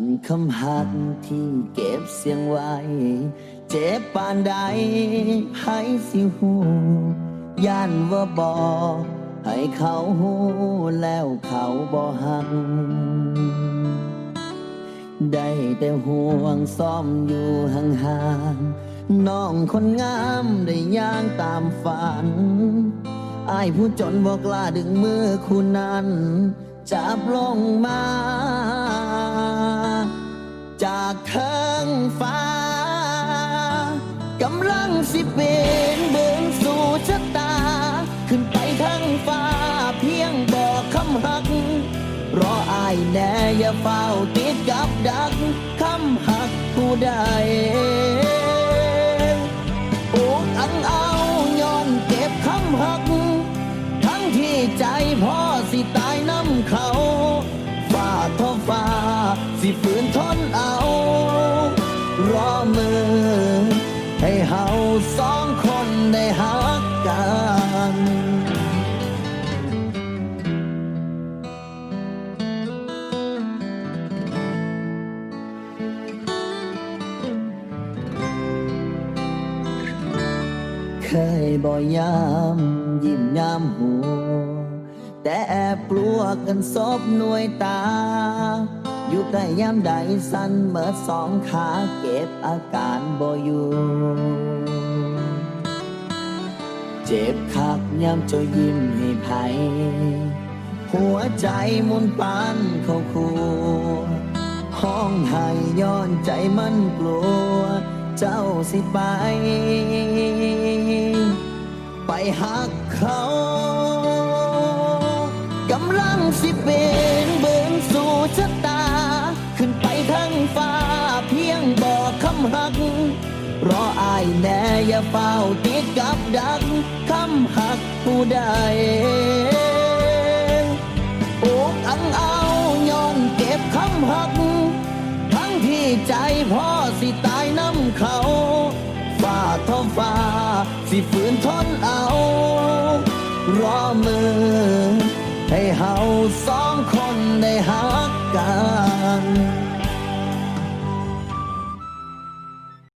นคำหักที่เก็บเสียงไว้ เจ็บปานใดให้สิหูย่านว่าบอกให้เขาหูแล้วเขาบ่หักได้แต่ห่วงซ่อมอยู่ห่างๆน้องคนงามได้ย่างตามฝันอายผู้จนบอกลาดึงมือคุณนั้น จับลงมา จากเทิงฟ้ากำลังสิเป็นเบิ่งสู่ชะตา ขึ้นไปทั้งฟ้าเพียงบอกคำหัก รออายแน่อย่าเฝ้าติดกับดักคำหักผู้ใดโอ้ทั้งเอาย้อนเก็บคำหัก ทั้งที่ใจพ่อสิตาย เขาฝ่าท้อฟ้าสิฝืนทนเอา รอมือ ให้เฮาสองคนได้หักกันเคยบ่ยามยิ้มยามหัว แต่แอบกลัวกันซบหน่วยตา อยู่ใกล้ยามใดสั่นเมื่อสองขาเก็บอาการบ่อยู่เจ็บคักยามจ้ายิ้มให้ไผหัวใจมุนปานเขาคูห้องไห้ย้อนใจมันกลัว เจ้าสิไป ไปหักเขา งสิเป็นเบิงสู่ชะตา ขึ้นไปทั้งฟ้าเพียงบอกคำหัก รออายแน่อย่าเฝ้าติดกับดักคำหักผู้ใดโอ้ทั้งเอาย้อนเก็บคำหัก ทั้งที่ใจพ่อสิตายน้ำเขาฝ่าท้องฟ้าสิฝืนทนเอา รอมือ เฮาสองคนได้หักกัน